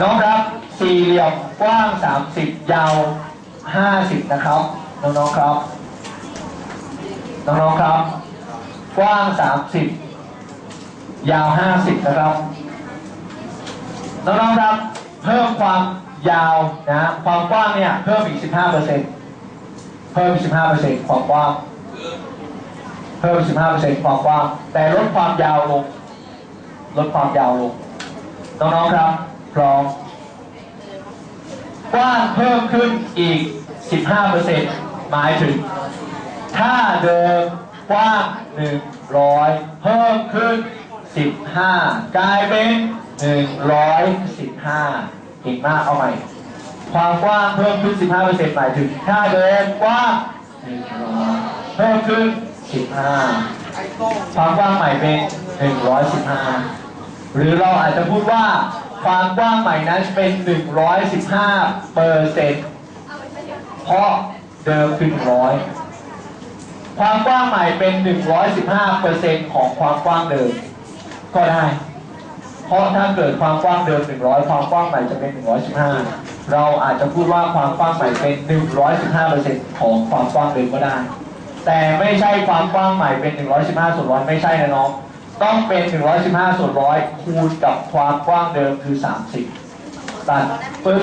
น้องครับสี่เหลี่ยมกว้าง 30 ยาว 50 นะครับ น้องๆครับ น้องๆครับ กว้าง 30 ยาว 50 นะครับ น้องๆครับ เพิ่มความยาวนะความกว้างเนี่ยเพิ่มอีก 15%เพิ่มอีก 15%ความกว้าง เพิ่ม 15%ความกว้าง แต่ลดความยาวลง ลดความยาวลง น้องๆครับ พร้อมกว้างเพิ่มขึ้นอีก 15%หมายถึง ถ้าเดิมกว้าง 100 เพิ่มขึ้น 15 กลายเป็น 115เก่งมากเอาใหม่ความกว้างเพิ่มขึ้น 15%หมายถึง ถ้าเดิมกว้าง 100 เพิ่มขึ้น 15 ความกว้างใหม่เป็น 115 หรือเราอาจจะพูดว่า ความกว้างใหม่นั้นเป็น 115เปอร์เซ็นต์เพราะเดิมคือ100 ความกว้างใหม่เป็น 115เปอร์เซ็นต์ของความกว้างเดิม ก็ได้ เพราะถ้าเกิดความกว้างเดิม 100 ความกว้างใหม่จะเป็น 115 เราอาจจะพูดว่าความกว้างใหม่เป็น 115เปอร์เซ็นต์ของความกว้างเดิมก็ได้ แต่ไม่ใช่ความกว้างใหม่เป็น 115ส่วนร้อยไม่ใช่นะน้อง ต้องเป็น 115 ส่วนร้อยคูณกับความกว้างเดิมคือ 30 ตัดปึ๊บ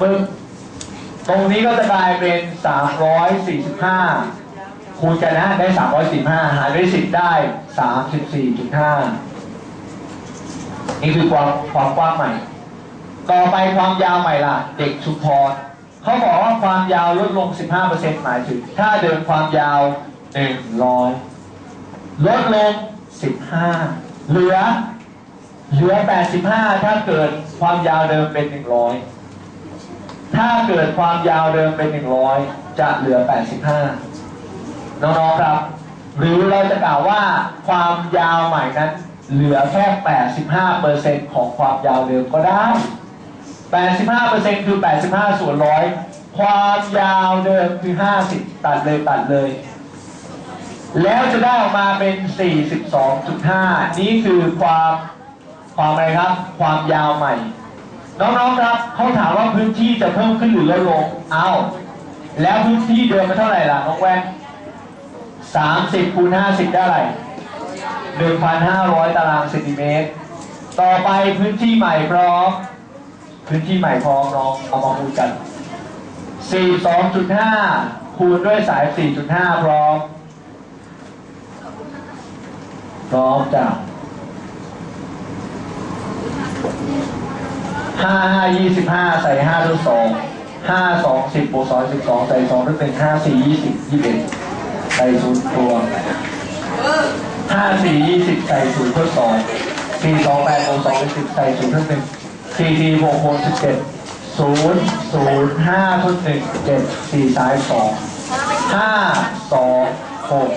ปึ๊บตรงนี้ก็จะกลายเป็น 345 คูณกันนะได้ 345 หารด้วย 10 ได้ 34.5 นี่คือความความกว้างใหม่ ต่อไปความยาวใหม่ล่ะ เด็กชุมพรเขาบอกว่าความยาวลดลง 15%หมายถึง ถ้าเดิมความยาว 100 ลดลง 15 เหลือ เหลือ 85 ถ้าเกิดความยาวเดิมเป็น 100 ถ้าเกิดความยาวเดิมเป็น 100 จะเหลือ 85 น้องๆครับ หรือเราจะกล่าวว่าความยาวใหม่นั้น เหลือแค่ 85%ของความยาวเดิมก็ได้ 85%คือ 85 ส่วนร้อยความยาวเดิมคือ 50 ตัดเลยตัดเลย แล้วจะได้ออกมาเป็น 42.5 นี่คือความความอะไรครับ ความยาวใหม่ น้องๆครับเขาถามว่าพื้นที่จะเพิ่มขึ้นหรือลดลง เอาแล้วพื้นที่เดิมมันเท่าไหร่ล่ะน้องแว่น30คูณ50 ได้ไร1,500 ตารางเซนติเมตร ต่อไปพื้นที่ใหม่พร้อม พื้นที่ใหม่พร้อมน้องเอามาคูณกัน 42.5 คูณด้วยสาย 4.5 พร้อม พร้อมจ้ะห้าห้ายี่สิบห้าใส่ห้าด้วยสองห้าสองสิบบวกสองสิบสองใส่สองด้วยเป็นห้าสี่ยี่สิบยี่สิบเอ็ดใส่ศูนย์ตัวห้าสี่ยี่สิบใส่ศูนย์ทดสองสี่สองแปดบวกสองเป็นสิบใส่ศูนย์ทดหนึ่งสี่สี่บวกหกสิบเจ็ดศูนย์ศูนย์ห้าทดหนึ่งเจ็ดสี่สายสองห้าสองหก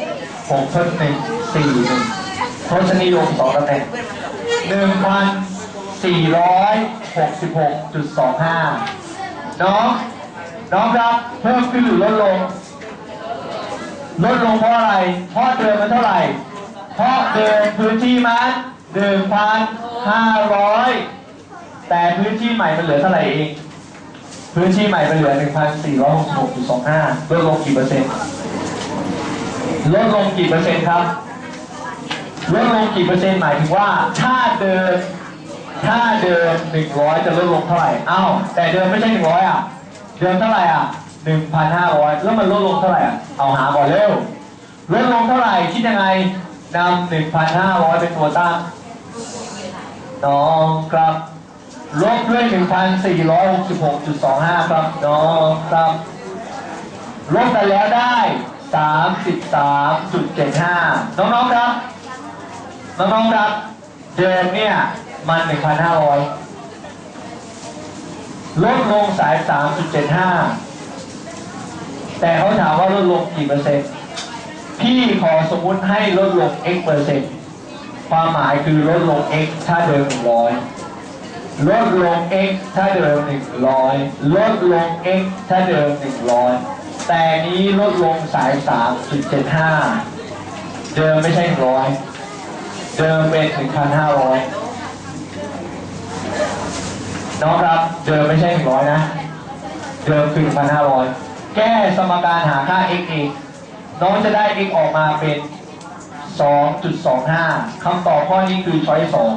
หกทดหนึ่งสี่หนึ่ง ทศนิยมสองตำแหน่งหนึ่งพันสี่ร้อยหกสิบหกจุดสองห้าน้องน้องครับเพิ่มขึ้นหรือลดลง ลดลงเพราะอะไร เพราะเดิมมันเท่าไหร่ เพราะเดิมพื้นที่มันหนึ่งพันห้าร้อยแต่พื้นที่ใหม่มันเหลือเท่าไหร่เองพื้นที่ใหม่มันเหลือหนึ่งพันสี่ร้อยหกสิบหกจุดสองห้าลดลงกี่เปอร์เซ็นต์ ลดลงกี่เปอร์เซ็นต์ครับ ลดลงกี่เปอร์เซ็นต์หมายถึงว่าถ้าเดิมถ้าเดิมหนึ่งร้อยจะลดลงเท่าไหร่เอ้าแต่เดิมไม่ใช่หนึ่งร้อยอะ เดิมเท่าไหร่อะหนึ่งพันห้าร้อยแล้วมันลดลงเท่าไหร่อะ เอาหาก่อนเร็วลดลงเท่าไหร่คิดยังไงนำหนึ่งพันห้าร้อยเป็นตัวตั้งน้องครับลบด้วยหนึ่งพันสี่ร้อยสิบหกจุดสองห้าครับน้องครับ ลบกันแล้วได้สามสิบสามจุดเจ็ดห้าน้องๆครับ น้องๆครับเดิมเนี่ยมันหนึ่งพันห้าร้อยลดลงสายสามจุดเจ็ดห้าแต่เขาถามว่าลดลงกี่เปอร์เซ็นต์ พี่ขอสมมุติให้ลดลง x เปอร์เซ็นต์ ความหมายคือลดลง x ถ้าเดิมหนึ่งร้อยลดลง x ถ้าเดิมหนึ่งร้อยลดลง x ถ้าเดิมหนึ่งร้อยแต่นี้ลดลงสายสามจุดเจ็ดห้าเดิมไม่ใช่หนึ่งร้อย เดิมเป็นหนึ่งพันห้าร้อยน้องครับ เดิมไม่ใช่หนึ่งร้อยนะ เดิมคือพันห้าร้อยแก้สมการหาค่า x เองน้องจะได้ x ออกมาเป็น 2.25 คำตอบข้อนี้คือช้อยสอง